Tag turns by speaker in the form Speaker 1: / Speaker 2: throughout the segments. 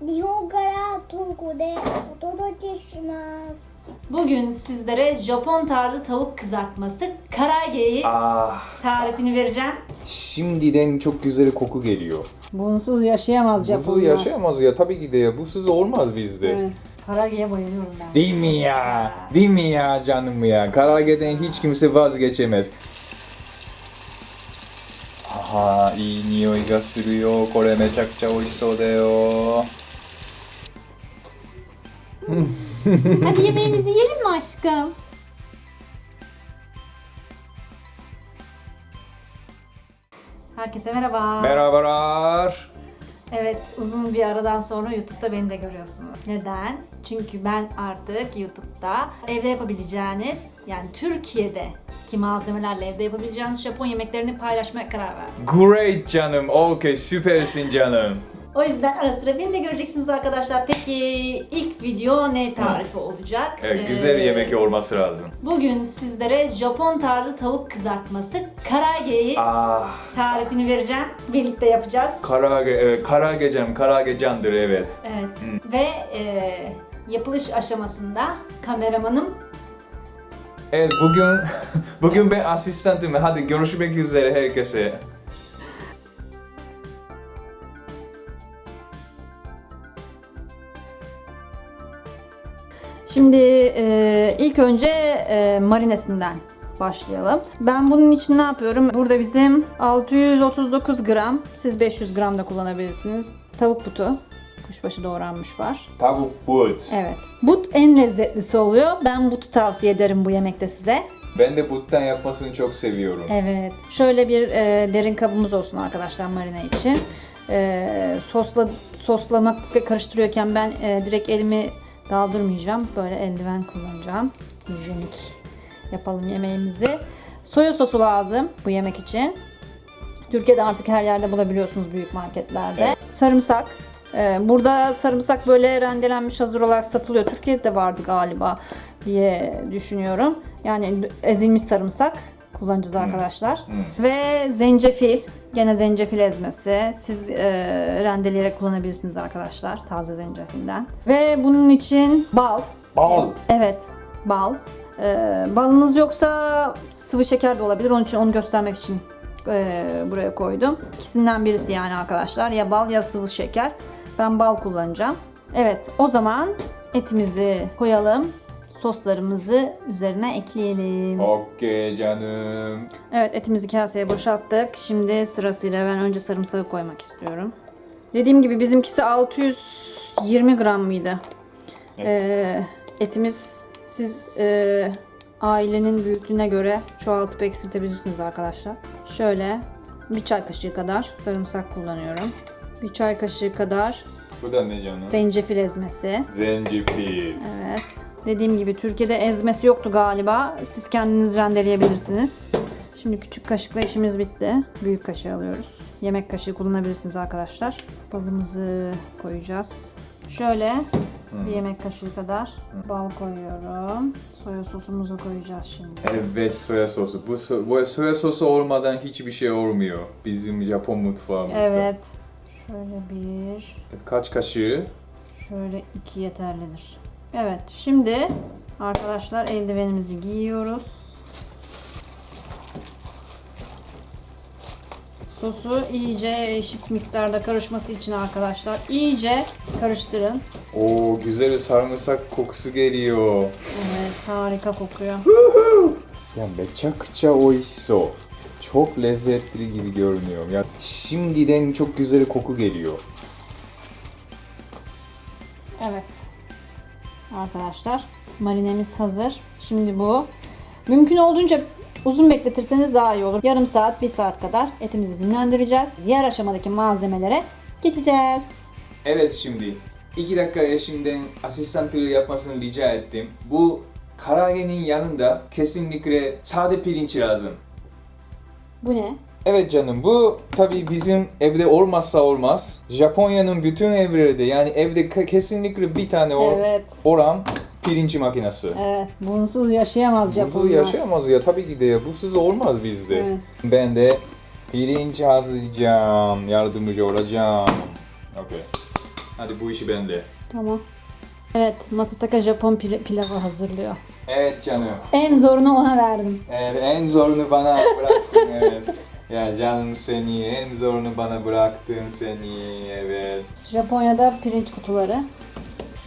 Speaker 1: 日本からトルコでお届けします。
Speaker 2: Bugün sizlere Japon tarzı tavuk kızartması karageyi
Speaker 3: Ah,
Speaker 2: tarifini vereceğim.
Speaker 3: şimdiden çok güzel koku geliyor.
Speaker 2: Bunsuz yaşayamaz
Speaker 3: Busuz yaşayamaz ya tabii ki de ya. Busuz olmaz bizde.
Speaker 2: Evet. Karageye bayılıyorum ben.
Speaker 3: Değil mi ya? Değil mi ya canım ya? Karageden hiç kimse vazgeçemez. Aha, iyi 匂いがするよ。これ
Speaker 2: Hadi yemeğimizi yiyelim mi aşkım? Herkese merhaba.
Speaker 3: Merhabalar.
Speaker 2: Evet, uzun bir aradan sonra YouTube'da beni de görüyorsunuz. Neden? Çünkü ben artık YouTube'da evde yapabileceğiniz, yani Türkiye'de ki malzemelerle evde yapabileceğiniz Japon yemeklerini paylaşmaya karar verdim.
Speaker 3: Great canım. Okay, süpersin canım.
Speaker 2: O yüzden ara sıra beni de göreceksiniz arkadaşlar. Peki ilk video ne tarifi olacak?
Speaker 3: Evet, güzel bir
Speaker 2: Ee,
Speaker 3: yemek olması lazım.
Speaker 2: Bugün sizlere Japon tarzı tavuk kızartması karageyi
Speaker 3: Ah,
Speaker 2: tarifini vereceğim. Birlikte yapacağız.
Speaker 3: karage, evet, karage canım. Karage candır evet.
Speaker 2: Evet. Ve e, yapılış aşamasında kameramanım
Speaker 3: Evet bugün bugün ben asistanım. Hadi görüşmek üzere herkese.
Speaker 2: Şimdi e, ilk önce e, marinesinden başlayalım. Ben bunun için ne yapıyorum? Burada bizim 639 gram, siz 500 gram da kullanabilirsiniz. Tavuk butu, kuşbaşı doğranmış var.
Speaker 3: Tavuk but.
Speaker 2: Evet. But en lezzetlisi oluyor. Ben butu tavsiye ederim bu yemekte size.
Speaker 3: Ben de buttan yapmasını çok seviyorum.
Speaker 2: Evet. Şöyle bir e, derin kabımız olsun arkadaşlar marine için. E, sosla soslamak karıştırıyorken ben e, direkt elimi daldırmayacağım. Böyle eldiven kullanacağım. Hijyenik yapalım yemeğimizi. Soya sosu lazım bu yemek için. Türkiye'de artık her yerde bulabiliyorsunuz büyük marketlerde.
Speaker 3: Evet.
Speaker 2: Sarımsak. Ee, burada sarımsak böyle rendelenmiş hazır olarak satılıyor. Türkiye'de de vardı galiba diye düşünüyorum. Yani ezilmiş sarımsak kullanacağız arkadaşlar. Ve zencefil. Gene zencefil ezmesi. Siz e, rendeleyerek kullanabilirsiniz arkadaşlar. Taze zencefilden. Ve bunun için bal.
Speaker 3: Bal.
Speaker 2: Evet, bal. Ee, balınız yoksa sıvı şeker de olabilir. Onun için onu göstermek için e, buraya koydum. İkisinden birisi yani arkadaşlar. Ya bal ya sıvı şeker. Ben bal kullanacağım. Evet, o zaman etimizi koyalım. Soslarımızı üzerine ekleyelim.
Speaker 3: Okey canım.
Speaker 2: Evet etimizi kaseye boşalttık. Şimdi sırasıyla ben önce sarımsağı koymak istiyorum. Dediğim gibi bizimkisi 620 gram mıydı? Ee, etimiz siz e, ailenin büyüklüğüne göre çoğaltıp eksiltebilirsiniz arkadaşlar. Şöyle bir çay kaşığı kadar sarımsak kullanıyorum. Bir çay kaşığı kadar
Speaker 3: Bu da ne canım?
Speaker 2: zencefil ezmesi.
Speaker 3: Zencefil.
Speaker 2: Evet. Dediğim gibi Türkiye'de ezmesi yoktu galiba. Siz kendiniz rendeleyebilirsiniz. Şimdi küçük kaşıkla işimiz bitti. Büyük kaşığı alıyoruz. Yemek kaşığı kullanabilirsiniz arkadaşlar. Balımızı koyacağız. Şöyle bir yemek kaşığı kadar bal koyuyorum. Soya sosumuzu koyacağız şimdi.
Speaker 3: Evet soya sosu. Bu, so- bu soya sosu olmadan hiçbir şey olmuyor. Bizim Japon mutfağımızda.
Speaker 2: Evet. Şöyle bir,
Speaker 3: Kaç kaşığı?
Speaker 2: şöyle iki yeterlidir. Evet, şimdi arkadaşlar eldivenimizi giyiyoruz. Sosu iyice eşit miktarda karışması için arkadaşlar iyice karıştırın.
Speaker 3: Oo güzel bir sarımsak kokusu geliyor.
Speaker 2: Evet, harika kokuyor.
Speaker 3: Ya meçakça oiso. Çok lezzetli gibi görünüyor. Ya şimdiden çok güzel koku geliyor.
Speaker 2: Evet. Arkadaşlar marinemiz hazır. Şimdi bu mümkün olduğunca uzun bekletirseniz daha iyi olur. Yarım saat, bir saat kadar etimizi dinlendireceğiz. Diğer aşamadaki malzemelere geçeceğiz.
Speaker 3: Evet şimdi 2 dakika şimdiden asistantlığı yapmasını rica ettim. Bu karagenin yanında kesinlikle sade pirinç lazım.
Speaker 2: Bu ne?
Speaker 3: Evet canım bu tabii bizim evde olmazsa olmaz. Japonya'nın bütün evlerde yani evde ke- kesinlikle bir tane o
Speaker 2: Evet.
Speaker 3: oran pirinç makinesi.
Speaker 2: Evet. Bunsuz yaşayamaz Japonlar.
Speaker 3: yaşayamaz ya tabii ki de ya busuz olmaz bizde.
Speaker 2: Evet.
Speaker 3: Ben de pirinç hazırlayacağım, yardımcı olacağım. Okay. Hadi bu işi bende.
Speaker 2: Tamam. Evet, Masataka Japon pil- pilavı hazırlıyor.
Speaker 3: Evet canım.
Speaker 2: En zorunu ona verdim.
Speaker 3: Evet, en zorunu bana bıraktın evet. Ya canım seni, en zorunu bana bıraktın seni, evet.
Speaker 2: Japonya'da pirinç kutuları.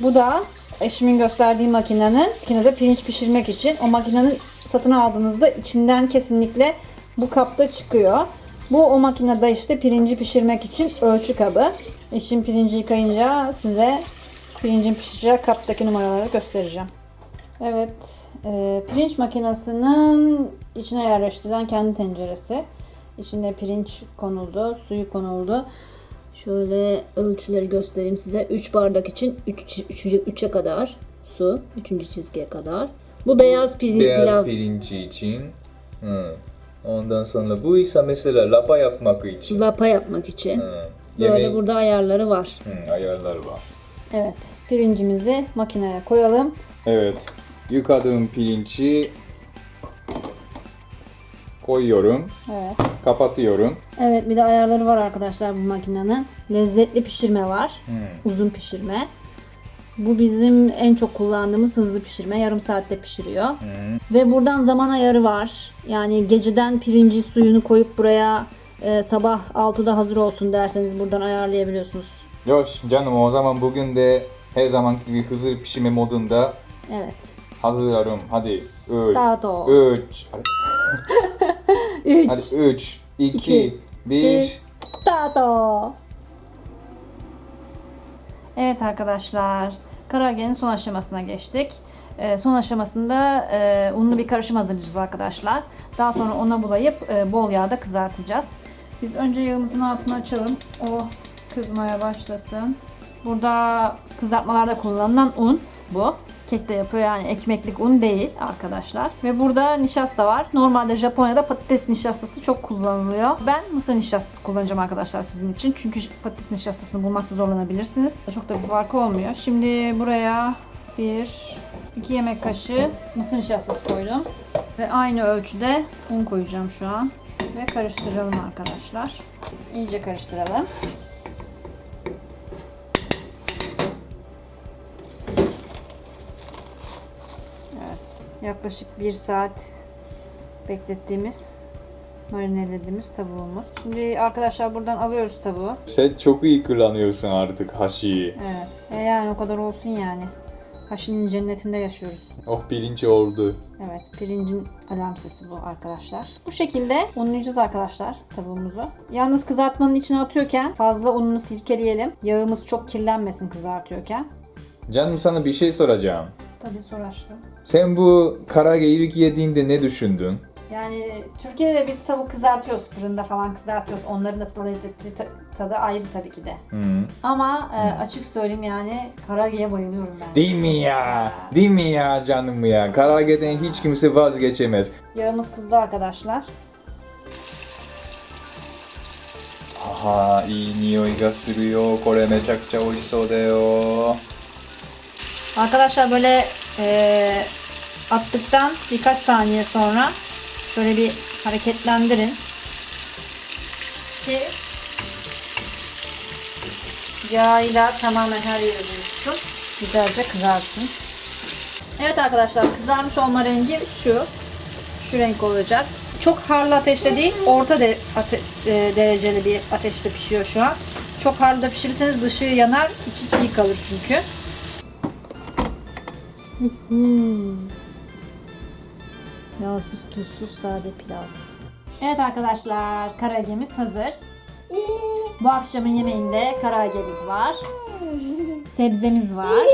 Speaker 2: Bu da eşimin gösterdiği makinenin makinede pirinç pişirmek için. O makinenin satın aldığınızda içinden kesinlikle bu kapta çıkıyor. Bu o makinede işte pirinci pişirmek için ölçü kabı. Eşim pirinci yıkayınca size pirincin pişeceği kaptaki numaraları göstereceğim. Evet, e, pirinç makinesinin içine yerleştirilen kendi tenceresi. İçinde pirinç konuldu, suyu konuldu. Şöyle ölçüleri göstereyim size. 3 bardak için 3 3'e kadar su, 3. çizgiye kadar. Bu beyaz pil- pilav.
Speaker 3: pirinci için. Hı. Ondan sonra bu ise mesela lapa yapmak için.
Speaker 2: Lapa yapmak için.
Speaker 3: Hı.
Speaker 2: Böyle
Speaker 3: Yemeğin-
Speaker 2: burada ayarları var.
Speaker 3: Hı, ayarları var.
Speaker 2: Evet, pirincimizi makineye koyalım.
Speaker 3: Evet. Yıkadığım pirinci koyuyorum.
Speaker 2: Evet.
Speaker 3: Kapatıyorum.
Speaker 2: Evet, bir de ayarları var arkadaşlar bu makinenin. Lezzetli pişirme var. Uzun pişirme. Bu bizim en çok kullandığımız hızlı pişirme. Yarım saatte pişiriyor. Ve buradan zaman ayarı var. Yani geceden pirinci suyunu koyup buraya e, sabah 6'da hazır olsun derseniz buradan ayarlayabiliyorsunuz.
Speaker 3: Yoş canım o zaman bugün de her zamanki gibi hızlı pişirme modunda
Speaker 2: Evet.
Speaker 3: hazırlarım. Hadi. 3
Speaker 2: Starto.
Speaker 3: 3
Speaker 2: 3.
Speaker 3: Hadi 3 2
Speaker 2: İki,
Speaker 3: 1
Speaker 2: Starto. Evet arkadaşlar. Karagenin son aşamasına geçtik. Ee, son aşamasında e, unlu bir karışım hazırlayacağız arkadaşlar. Daha sonra ona bulayıp e, bol yağda kızartacağız. Biz önce yağımızın altını açalım. O kızmaya başlasın. Burada kızartmalarda kullanılan un bu. Kek de yapıyor yani ekmeklik un değil arkadaşlar. Ve burada nişasta var. Normalde Japonya'da patates nişastası çok kullanılıyor. Ben mısır nişastası kullanacağım arkadaşlar sizin için. Çünkü patates nişastasını bulmakta zorlanabilirsiniz. Çok da bir farkı olmuyor. Şimdi buraya bir, iki yemek kaşığı mısır nişastası koydum. Ve aynı ölçüde un koyacağım şu an. Ve karıştıralım arkadaşlar. İyice karıştıralım. Evet. Yaklaşık bir saat beklettiğimiz marinelediğimiz tavuğumuz. Şimdi arkadaşlar buradan alıyoruz tavuğu.
Speaker 3: Sen çok iyi kullanıyorsun artık haşiyi.
Speaker 2: Evet. E yani o kadar olsun yani. Haşinin cennetinde yaşıyoruz.
Speaker 3: Oh pirinç oldu.
Speaker 2: Evet, pirincin alarm sesi bu arkadaşlar. Bu şekilde unlayacağız arkadaşlar tavuğumuzu. Yalnız kızartmanın içine atıyorken fazla ununu silkeleyelim. Yağımız çok kirlenmesin kızartıyorken.
Speaker 3: Canım sana bir şey soracağım.
Speaker 2: Tabii sor.
Speaker 3: Sen bu kara geyik yediğinde ne düşündün?
Speaker 2: Yani Türkiye'de biz tavuk kızartıyoruz fırında falan kızartıyoruz. Onların da lezzetli tadı ayrı tabii ki de. Hı. Ama e, açık söyleyeyim yani karageye bayılıyorum ben.
Speaker 3: Değil mi ya? Değil mi ya canım ya? Karageden hiç kimse vazgeçemez.
Speaker 2: Yağımız kızdı arkadaşlar.
Speaker 3: Aha iyi niyoy ga suruyo. Kore meçakça oishsou da yo.
Speaker 2: Arkadaşlar böyle e, attıktan birkaç saniye sonra şöyle bir hareketlendirin. Ki yağıyla tamamen her yeri buluşsun. Güzelce kızarsın. Evet arkadaşlar kızarmış olma rengi şu. Şu renk olacak. Çok harlı ateşte değil, orta de, ate- e, dereceli bir ateşte pişiyor şu an. Çok harlı da pişirirseniz dışı yanar, içi çiğ kalır çünkü. Yağsız, tuzsuz, sade pilav. Evet arkadaşlar, karagemiz hazır. Bu akşamın yemeğinde karagemiz var. Sebzemiz var.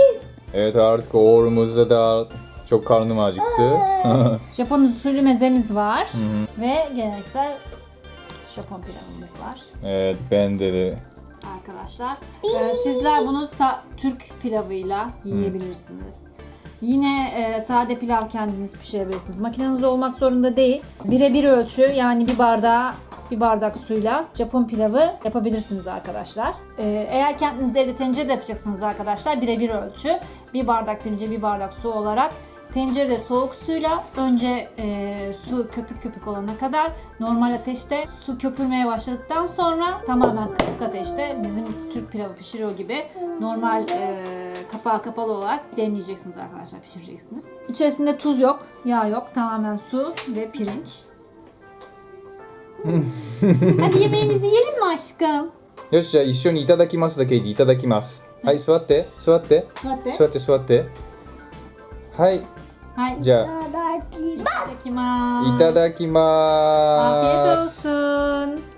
Speaker 3: Evet artık oğlumuzda da çok karnım acıktı.
Speaker 2: Japon usulü mezemiz var. Ve geleneksel Japon pilavımız var.
Speaker 3: evet bende de.
Speaker 2: Arkadaşlar, Ee, sizler bunu Türk pilavıyla yiyebilirsiniz. Yine e, sade pilav kendiniz pişirebilirsiniz. Makineniz olmak zorunda değil. Birebir ölçü yani bir bardağa bir bardak suyla Japon pilavı yapabilirsiniz arkadaşlar. Ee, eğer kendiniz evde tencerede yapacaksınız arkadaşlar birebir ölçü. Bir bardak pirince bir bardak su olarak tencerede soğuk suyla önce e, su köpük köpük olana kadar normal ateşte su köpürmeye başladıktan sonra tamamen kısık ateşte bizim Türk pilavı pişiriyor gibi normal e, kapağı kapalı olarak demleyeceksiniz arkadaşlar pişireceksiniz. İçerisinde tuz yok, yağ yok. Tamamen su ve pirinç. Hadi yemeğimizi yiyelim mi aşkım?
Speaker 3: よしじゃあ一緒にいただきますだけいただきますはい座って座って
Speaker 2: 座って
Speaker 3: 座って座ってはい
Speaker 2: はい。
Speaker 3: じゃあ
Speaker 1: いただきます
Speaker 2: いただきます。
Speaker 3: いただきま
Speaker 2: Afiyet
Speaker 3: ーす
Speaker 2: olsun.